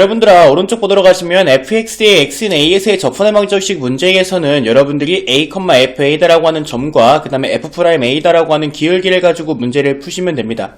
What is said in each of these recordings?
여러분들아 오른쪽 보도록 가시면 fx의 x는 as의 적분의 방정식 문제에서는 여러분들이 a, fa다라고 하는 점과 그 다음에 f'a다라고 하는 기울기를 가지고 문제를 푸시면 됩니다.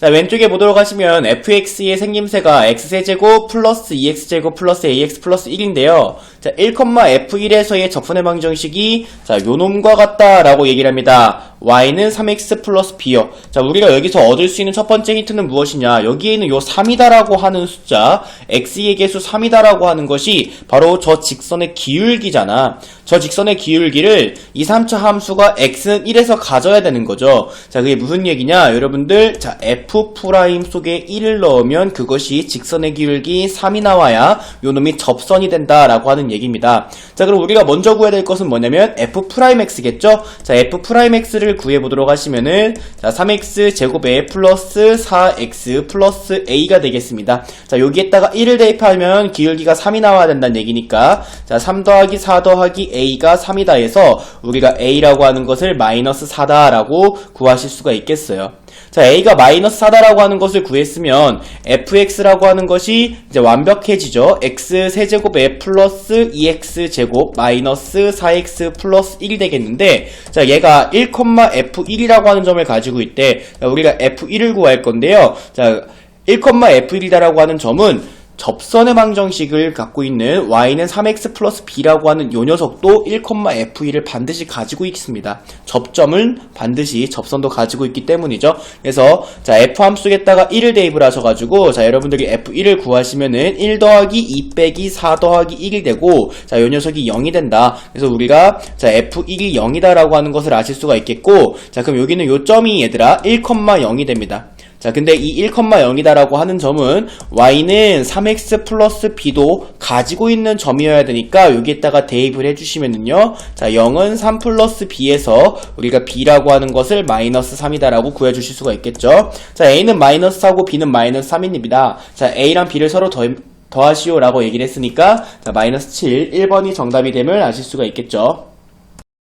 자 왼쪽에 보도록 하시면 fx의 생김새가 x세제곱 플러스 2x제곱 플러스 ax 플러스 1인데요. 자 1,f1에서의 적분의 방정식이 자 요놈과 같다라고 얘기를 합니다. Y는 3x 플러스 b요. 자 우리가 여기서 얻을 수 있는 첫 번째 힌트는 무엇이냐? 여기에는 요 3이다라고 하는 숫자 x의 개수 3이다라고 하는 것이 바로 저 직선의 기울기잖아. 저 직선의 기울기를 이 3차 함수가 x는 1에서 가져야 되는 거죠. 자 그게 무슨 얘기냐? 여러분들 자 f 프라임 속에 1을 넣으면 그것이 직선의 기울기 3이 나와야 요 놈이 접선이 된다라고 하는 얘기입니다. 자 그럼 우리가 먼저 구해야 될 것은 뭐냐면 f 프라임 x겠죠? 자 f 프라임 x를 구해 보도록 하시면은 자 3x 제곱에 플러스 4x 플러스 a가 되겠습니다. 자 여기에다가 1을 대입하면 기울기가 3이 나와야 된다는 얘기니까 자 3 더하기 4 더하기 a가 3이다 해서 우리가 a라고 하는 것을 마이너스 4다라고 구하실 수가 있겠어요. 자, a가 마이너스 4다라고 하는 것을 구했으면 fx라고 하는 것이 이제 완벽해지죠. x 세제곱에 플러스 2x 제곱 마이너스 4x 플러스 1이 되겠는데 자, 얘가 1,f1이라고 하는 점을 가지고 있대. 자, 우리가 f1을 구할 건데요. 자, 1,f1이다라고 하는 점은 접선의 방정식을 갖고 있는 y는 3x 플러스 b라고 하는 요 녀석도 1,f1을 반드시 가지고 있습니다. 접점은 반드시 접선도 가지고 있기 때문이죠. 그래서 자 f 함수에다가 1을 대입을 하셔가지고 자 여러분들이 f1을 구하시면은 1 더하기 2 빼기 4 더하기 1이 되고 자 요 녀석이 0이 된다. 그래서 우리가 자 f1이 0이다라고 하는 것을 아실 수가 있겠고 자 그럼 여기는 요 점이 얘들아 1,0이 됩니다. 자, 근데 이 1,0이다라고 하는 점은 y는 3x 플러스 b도 가지고 있는 점이어야 되니까 여기에다가 대입을 해주시면은요. 자, 0은 3 플러스 b에서 우리가 b라고 하는 것을 마이너스 3이다라고 구해주실 수가 있겠죠. 자, a는 마이너스 4고 b는 마이너스 3입니다. 자, a랑 b를 서로 더, 더하시오 라고 얘기를 했으니까 자, 마이너스 7, 1번이 정답이 됨을 아실 수가 있겠죠.